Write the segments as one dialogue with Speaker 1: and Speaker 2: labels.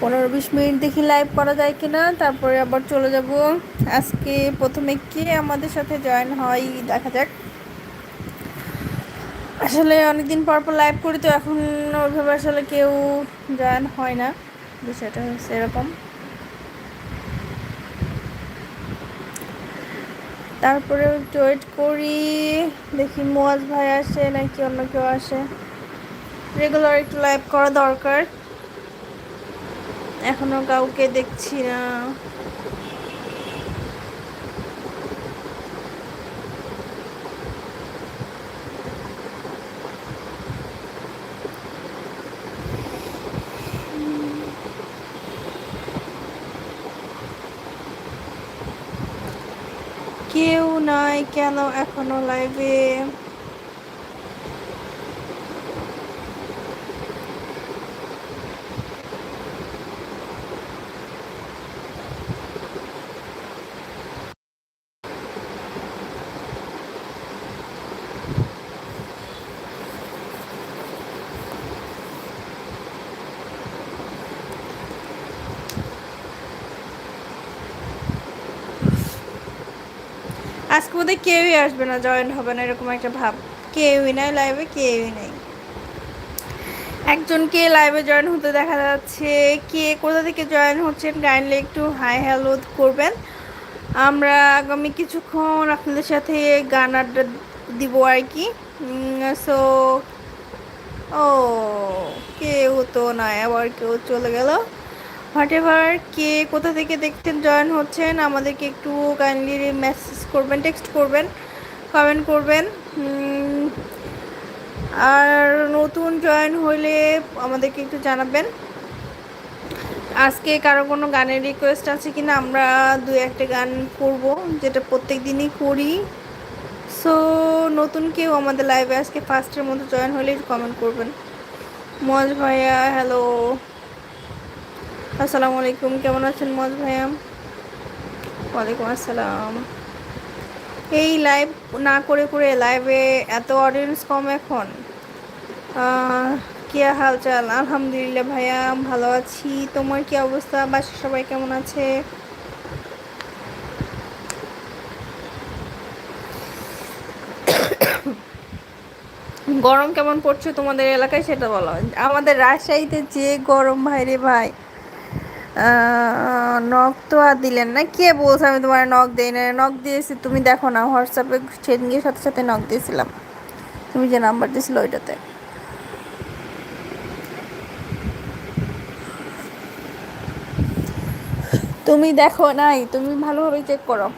Speaker 1: পনেরো বিশ মিনিট দেখি লাইভ করা যায় কিনা, তারপরে আবার চলে যাব। আজকে প্রথমে কে আমাদের সাথে জয়েন হয়, দেখা যাক। আসলে অনেকদিন পর পর লাইভ করি, তো এখন ওইভাবে আসলে কেউ জয়েন হয় না। বিষয়টা হচ্ছে এরকম। তারপরে একটু ওয়েট করি, দেখি মোয়াজ ভাই আসে নাকি অন্য কেউ আসে। রেগুলার একটু লাইভ করা দরকার। এখনও কাউকে দেখছি না। কেউ নাই কেন এখনও লাইভে আজকে বোধহয় কেউই আসবে না জয়েন হবে না, এরকম একটা ভাব। কেউই নাই লাইভে কেউই নেই। একজনকে লাইভে জয়েন হতে দেখা যাচ্ছে, কে কোথা থেকে জয়েন হচ্ছেন কাইন্ডলি একটু হাই হ্যালো করবেন। আমরা আগামী কিছুক্ষণ আপনাদের সাথে গান আড্ডা দিব আর কি। সো ও, কেউ তো নয় আবার কেউ চলে গেল। হোয়াট এভার, কে কোথা থেকে দেখতেন জয়েন হচ্ছেন, আমাদেরকে একটু কাইন্ডলি মেসেজ করবেন টেক্সট করবেন কমেন্ট করবেন। আর নতুন জয়েন হইলে আমাদেরকে একটু জানাবেন। আজকে কারও কোনো গানের রিকোয়েস্ট আছে কি না আমরা দু একটা গান করব, যেটা প্রত্যেক দিনই করি। সো নতুন কেউ আমাদের লাইভে আজকে ফার্স্টের মতো জয়েন হলে কমেন্ট করবেন। মজ ভাইয়া হ্যালো আসসালামু আলাইকুম, কেমন আছেন মজ ভাইয়া? ওয়ালাইকুম আসসালাম। এই লাইভ না করে করে লাইভে এত অডিয়েন্স কম এখন? কি হালচাল? আলহামদুলিল্লাহ ভাইয়া ভালো আছি। তোমার কি অবস্থা? বাসার সবাই কেমন আছে? গরম কেমন পড়ছে তোমাদের এলাকায় সেটা বলো। আমাদের রাজশাহীতে যে গরম ভাই রে ভাই। নখ তো আর দিলেন না। কে বলছে আমি তোমার নখ দিই না নখ দিয়েছি, তুমি দেখো না হোয়াটসঅ্যাপে সেদিনকে সাথে সাথে নখ দিয়েছিলাম। তুমি যে নাম্বার দিয়েছিল ওইটাতে। তুমি দেখো নাই, তুমি ভালোভাবে চেক করো।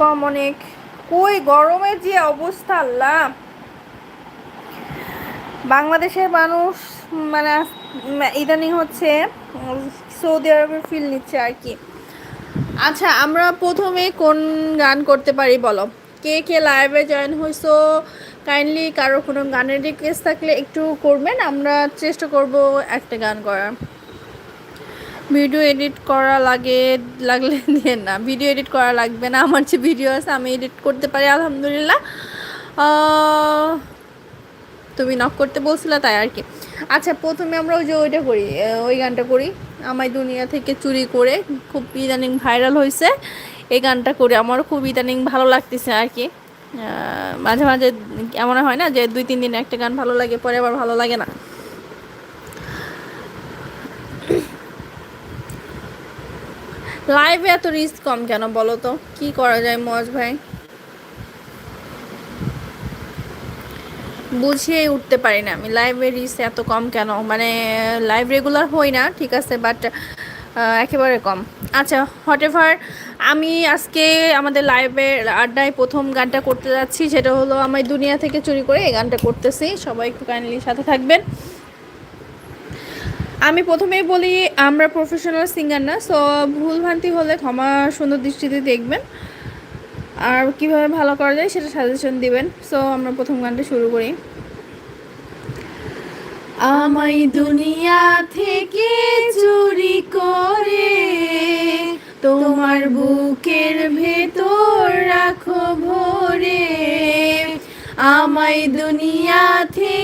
Speaker 1: কম অনেক। কই গরমের যে অবস্থা, আল্লাহ। বাংলাদেশের মানুষ মানে ইদানিং হচ্ছে সৌদি আরবের ফিল নিচ্ছে আর কি। আচ্ছা আমরা প্রথমে কোন গান করতে পারি বলো? কে কে লাইভে জয়েন হয়েছো কাইন্ডলি কারও কোনো গানের রিকোয়েস্ট থাকলে একটু করবেন, আমরা চেষ্টা করব একটা গান করার। ভিডিও এডিট করা লাগে, লাগলে দিয়ে না। ভিডিও এডিট করা লাগবে না, আমার যে ভিডিও আছে, আমি এডিট করতে পারি, আলহামদুলিল্লাহ। তুমি নক করতে বলছিলে তাই আর কি। আচ্ছা প্রথমে আমরা ওই যে ওইটা করি ওই গানটা করি। আমায় দুনিয়া থেকে চুরি করে খুব ইদানিং ভাইরাল হয়েছে এই গানটা করি আমারও খুব ইদানিং ভালো লাগতেছে আর কি। মাঝে মাঝে এমন হয় না যে দুই, তিন দিন একটা গান ভালো লাগে, পরে আবার ভালো লাগে না। লাইভে এত রিস্ক কম কেন বলো তো? কি করা যায় মজ ভাই? বুঝিয়ে উঠতে পারি না। আমি লাইভে রিস্ক এত কম কেন? মানে লাইভ রেগুলার হই না, ঠিক আছে বাট একেবারে কম। আচ্ছা হোয়াট এভার আমি আজকে আমাদের লাইভের আড্ডায় প্রথম গানটা করতে যাচ্ছি, সেটা হলো আমার দুনিয়া থেকে চুরি করে এই গানটা করতেছি। সবাই একটু কাইন্ডলি সাথে থাকবেন। আমি প্রথমেই বলি, আমরা প্রফেশনাল সিঙ্গার না সো ভুলভ্রান্তি হলে ক্ষমা সুন্দর দৃষ্টিতে দেখবেন। আর কীভাবে ভালো করা যায় সেটা সাজেশন দিবেন। সো আমরা প্রথম গানটা শুরু করি। আমাই দুনিয়া থেকে চুরি করে তোমার বুকের ভেতর রাখো ভরে। আমাই দুনিয়া থেকে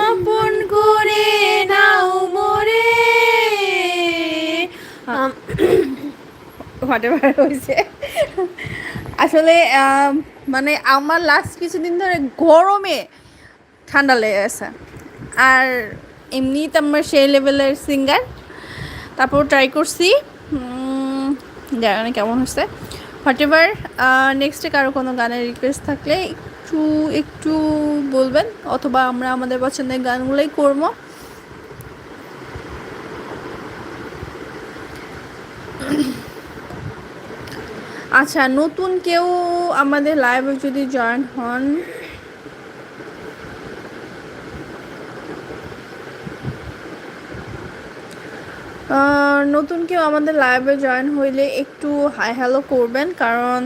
Speaker 2: হোয়াটেভার হয়েছে। আসলে মানে আমার লাস্ট কিছুদিন ধরে গরমে ঠান্ডা লেগে গেছে। আর এমনি তো আমার সেই লেভেলের সিঙ্গার তারপর ট্রাই করছি না কেমন হচ্ছে হোয়াট এভার নেক্সটে কারও কোনো গানের রিকোয়েস্ট থাকলে একটু একটু বলবেন, অথবা আমরা আমাদের পছন্দের গানগুলোই করব। আচ্ছা নতুন কেউ আমাদের লাইভে যদি জয়েন হন? নতুন কেউ আমাদের লাইভে জয়েন হইলে একটু হাই হ্যালো করবেন, কারণ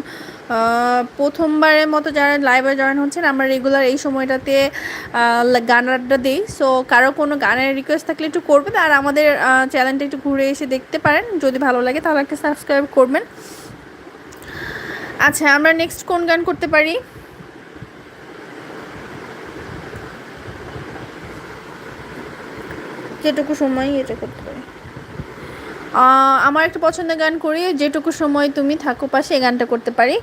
Speaker 2: প্রথমবারের মতো যারা লাইভে জয়েন হচ্ছেন, আমরা রেগুলার এই সময়টাতে গান আড্ডা দিই। সো কারও কোনো গানের রিকোয়েস্ট থাকলে একটু করবেন, আর আমাদের চ্যানেলটা একটু ঘুরে এসে দেখতে পারেন। যদি ভালো লাগে তাহলে একটা সাবস্ক্রাইব করবেন। আচ্ছা আমরা নেক্সট কোন গান করতে পারি? যেটুকু সময় এটা করতে পারি। আমার একটা পছন্দের গান করি, যেটুকু সময় তুমি থাকো পাশে, এই গানটা করতে পারি।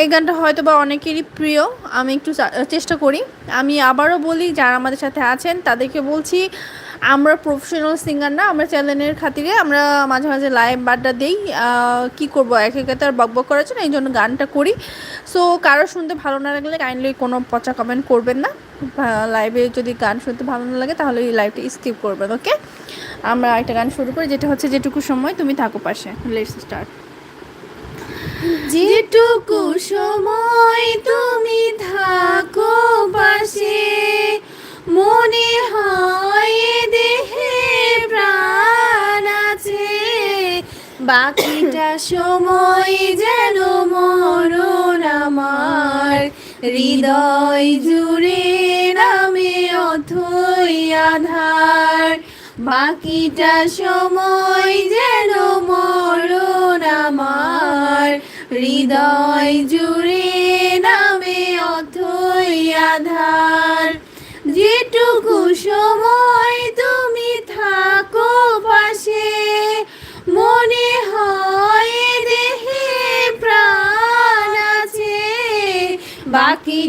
Speaker 2: এই গানটা হয়তো বা অনেকেরই প্রিয়, আমি একটু চেষ্টা করি। আমি আবারও বলি, যারা আমাদের সাথে আছেন, তাদেরকে বলছি আমরা প্রফেশনাল সিঙ্গার না, আমরা চ্যানেলের খাতিরে আমরা মাঝে মাঝে লাইভ বাড্ডা দিই কী করব এক একে তো আর বক বক করার জন্য, এই জন্য গানটা করি। সো কারও শুনতে ভালো না লাগলে কাইন্ডলি কোনো পচা কমেন্ট করবেন না। লাইভে যদি গান শুনতে ভালো না লাগে, তাহলে এই লাইভটা স্কিপ করবেন ওকে আমরা একটা গান শুরু করি, যেটা হচ্ছে, যেটুকু সময় তুমি থাকো পাশে। লেটস স্টার্ট যেটুকু সময় তুমি থাকো পাশে, মনে হয় বাকিটা সময় যেন মরণ আমার। হৃদয় জুড়ে নামে অথই আধার। বাকিটা সময় যেন মরণ আমার। হৃদয় জুড়ে নামে অথই আধার। যেটুকু সময়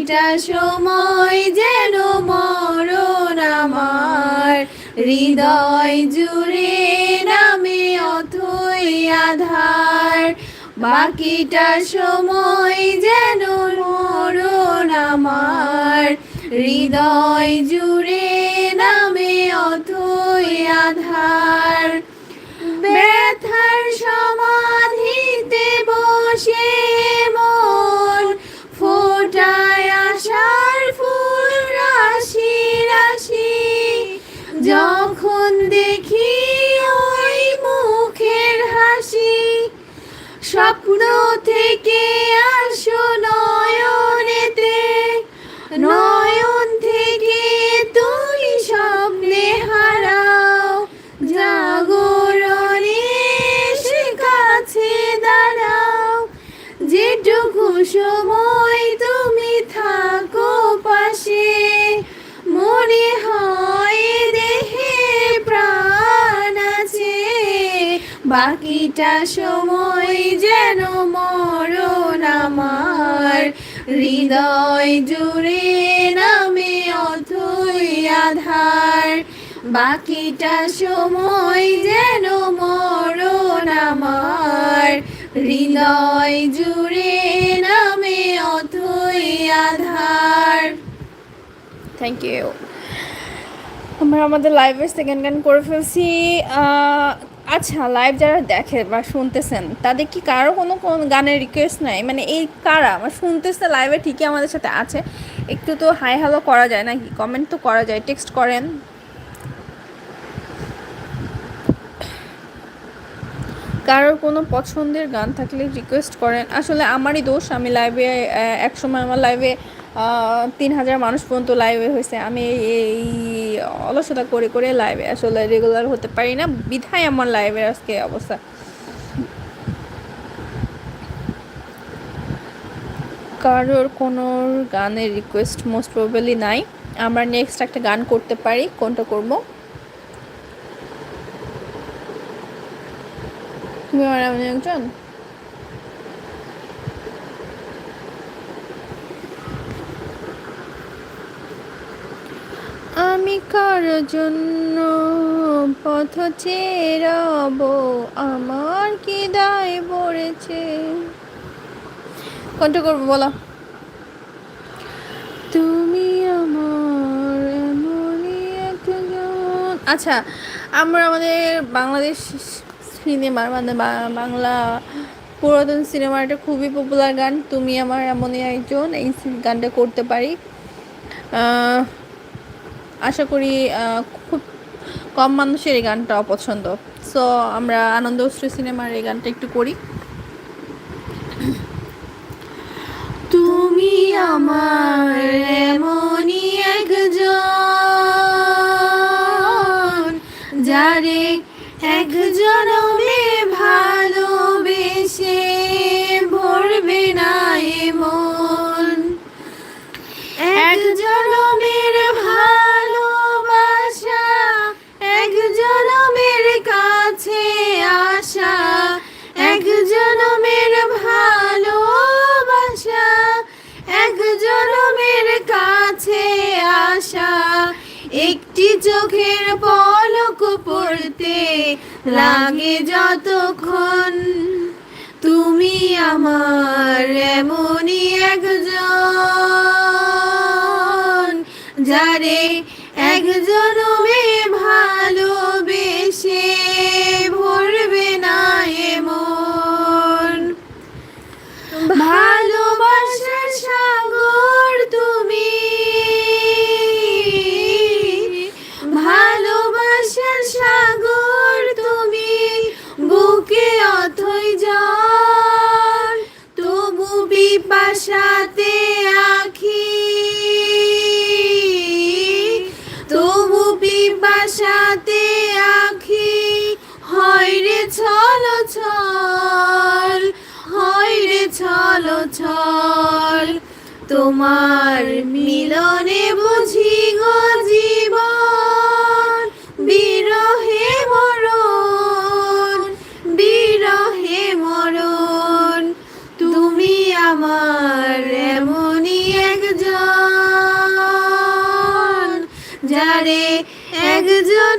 Speaker 2: বাকিটা সময় যেন মরণ আমার। হৃদয় জুড়ে নামে অথই আধার। বাকিটা সময় যেন মরণ আমার। হৃদয় জুড়ে নামে অথই আধার। ব্যথার সমাধিতে স্বপ্ন থেকে আসো বাকিটা সময় যেন মরণ আমার। হৃদয় জুড়ে নামে অথই আধার। বাকিটা সময় যেন মরণ আমার। হৃদয় জুড়ে নামে অথই আধার। থ্যাংক ইউ আমরা আমাদের লাইভে সেকেন্ড গান করে ফেলছি। আচ্ছা লাইভ যারা দেখে বা শুনতেছেন, তাদের কি কারও কোনো কোনো গানের রিকোয়েস্ট নাই? মানে এই কারা? আমার শুনতেছে লাইভে ঠিকই আমাদের সাথে আছে। একটু তো হাই হ্যালো করা যায় নাকি কমেন্ট তো করা যায় টেক্সট করেন। কারোর কোনো পছন্দের গান থাকলে রিকোয়েস্ট করেন। আসলে আমারই দোষ, আমি লাইভে এক সময় আমার লাইভে তিন হাজার মানুষ পর্যন্ত লাইভে হয়েছে। আমি এই অলসতা করে করে লাইভে আসলে রেগুলার হতে পারি না। বিধায় আমার লাইভের আজকে অবস্থা। কারোর কোনো গানের রিকোয়েস্ট মোস্ট প্রবেলি নাই। আমরা নেক্সট একটা গান করতে পারি, কোনটা করব? তুমি এমন একজন? আমি কার জন্য পথ চেরাব। আমার কি দায় পড়েছে। কোনটা করব বলো। তুমি আমার এমনই একজন। আচ্ছা আমরা আমাদের বাংলাদেশ সিনেমার মানে বাংলা পুরাতন সিনেমার একটা খুবই পপুলার গান, তুমি আমার এমনই একজন। এই গানটা করতে পারি। আশা করি খুব কম মানুষের এই গানটা অপছন্দ সো আমরা আনন্দ অশ্রু সিনেমার এই গানটা একটু করি। তুমি আমার এমনই একজন যারে এক জনমে ভালোবেসে ভরবে না এ মন এক লাগে যতক্ষণ তুমি আমার এমনই একজন যারে একজন ভালোবেসে যারে একজনমে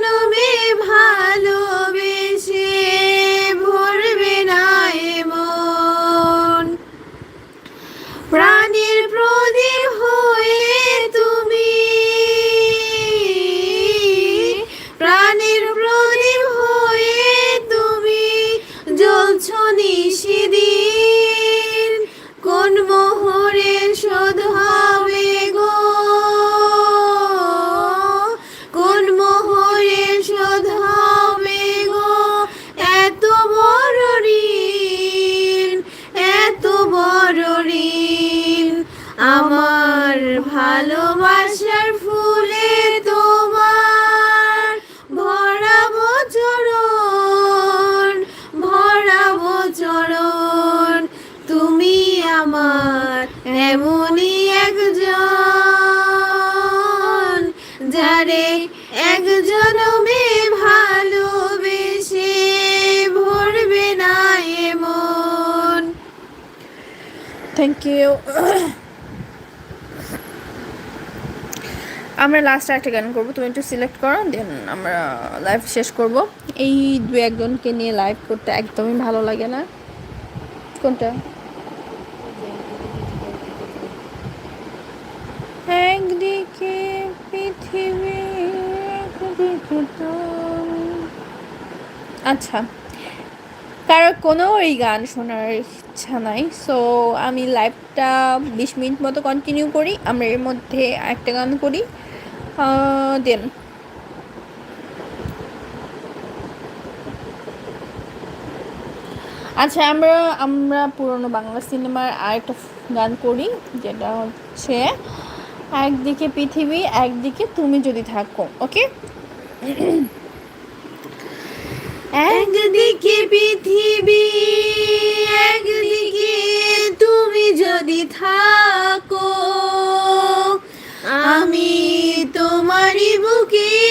Speaker 2: থ্যাংক ইউ আমরা লাস্টে একটা গান করব। তুমি একটু সিলেক্ট করো দেন আমরা লাইভ শেষ করব। এই দু একজনকে নিয়ে লাইভ করতে একদমই ভালো লাগে না। কোনটা? একদিকে পৃথিবী
Speaker 1: আচ্ছা। কারও কোনো এই গান শোনার ইচ্ছা নাই। সো আমি লাইভটা বিশ মিনিট মতো কন্টিনিউ করি, আমরা এর মধ্যে একটা গান করি। দেন। আচ্ছা আমরা আমরা পুরনো বাংলা সিনেমার আরেকটা গান করি, যেটা হচ্ছে একদিকে পৃথিবী, একদিকে তুমি যদি থাকো ওকে
Speaker 2: একদিকে পৃথিবী একদিকে তুমি যদি থাকো আমি তোমারই বুকে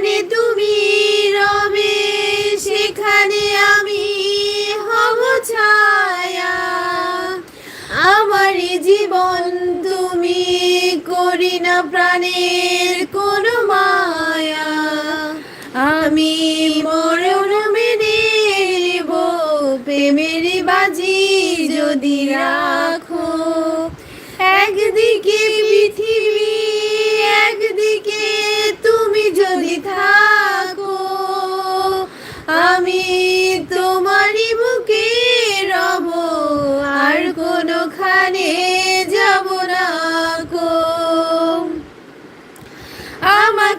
Speaker 2: যেখানে তুমি রবে, সেখানে আমি হব ছায়া। আমারই জীবন তুমি করি না প্রাণের কোনো মায়া। আমি মরণ মেনে নেব প্রেমের বাজি।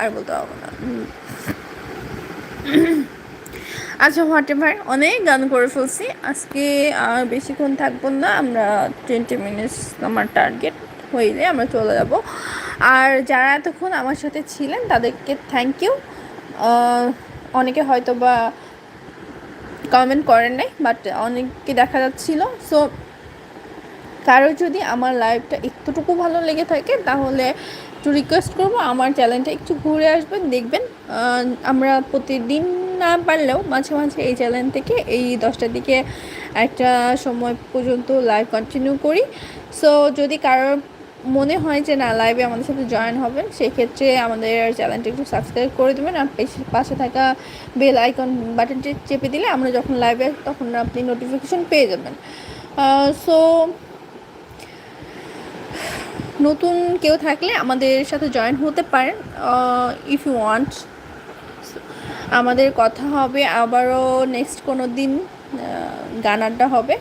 Speaker 1: আর বলতে হবে না। আচ্ছা হোয়াট এভার অনেক গান করে ফেলছি। আজকে আর বেশিক্ষণ থাকব না। আমরা টোয়েন্টি মিনিটস আমার টার্গেট হইলে আমরা চলে যাব। আর যারা এতক্ষণ আমার সাথে ছিলেন, তাদেরকে থ্যাংক ইউ অনেকে হয়তো বা কমেন্ট করেন নাই বাট অনেককে দেখা যাচ্ছিল। সো কারও যদি আমার লাইফটা একটুটুকু ভালো লেগে থাকে, তাহলে একটু রিকোয়েস্ট করব, আমার চ্যানেলটা একটু ঘুরে আসবেন, দেখবেন। আমরা প্রতিদিন না পারলেও মাঝে মাঝে এই চ্যানেল থেকে এই দশটার দিকে একটা সময় পর্যন্ত লাইভ কন্টিনিউ করি। সো যদি কারোর মনে হয় যে না লাইভে আমাদের সাথে জয়েন হবেন, সেক্ষেত্রে আমাদের চ্যানেলটা একটু সাবস্ক্রাইব করে দেবেন। আর পাশে থাকা বেল আইকন বাটনটি চেপে দিলে আমরা যখন লাইভে তখন আপনি নোটিফিকেশন পেয়ে যাবেন। সো নতুন কেউ থাকলে আমাদের সাথে জয়েন হতে পারেন ইফ ইউ ওয়ান্ট আমাদের কথা হবে, আবারও নেক্সট কোনো দিন গান আড্ডা হবে।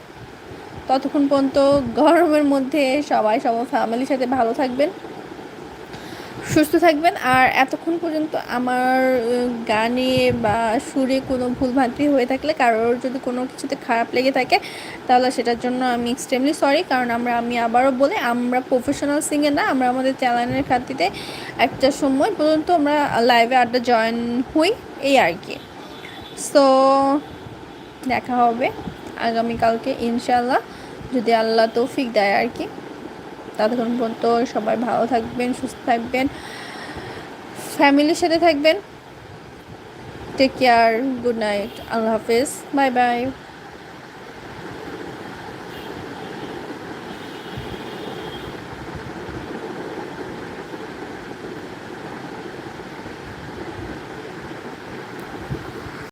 Speaker 1: ততক্ষণ পর্যন্ত গরমের মধ্যে সবাই সব ফ্যামিলির সাথে ভালো থাকবেন। সুস্থ থাকবেন। আর এতক্ষণ পর্যন্ত আমার গানে বা সুরে কোনো ভুলভ্রান্তি হয়ে থাকলে, কারোর যদি কোনো কিছুতে খারাপ লেগে থাকে, তাহলে সেটার জন্য আমি এক্সট্রিমলি সরি কারণ আমরা, আমি আবারও বলি, আমরা প্রফেশনাল সিঙ্গার না, আমরা আমাদের চ্যানেলের খাতিতে একটা সময় পর্যন্ত আমরা লাইভে আড্ডা জয়েন হই, এই আর কি। সো দেখা হবে আগামীকালকে ইনশাল্লাহ যদি আল্লাহ তৌফিক দেয় আর কি। ততক্ষণ পর্যন্ত সবাই ভালো থাকবেন, সুস্থ থাকবেন ফ্যামিলির সাথে থাকবেন। টেক কেয়ার গুড নাইট আল্লাহ হাফেজ বাই বাই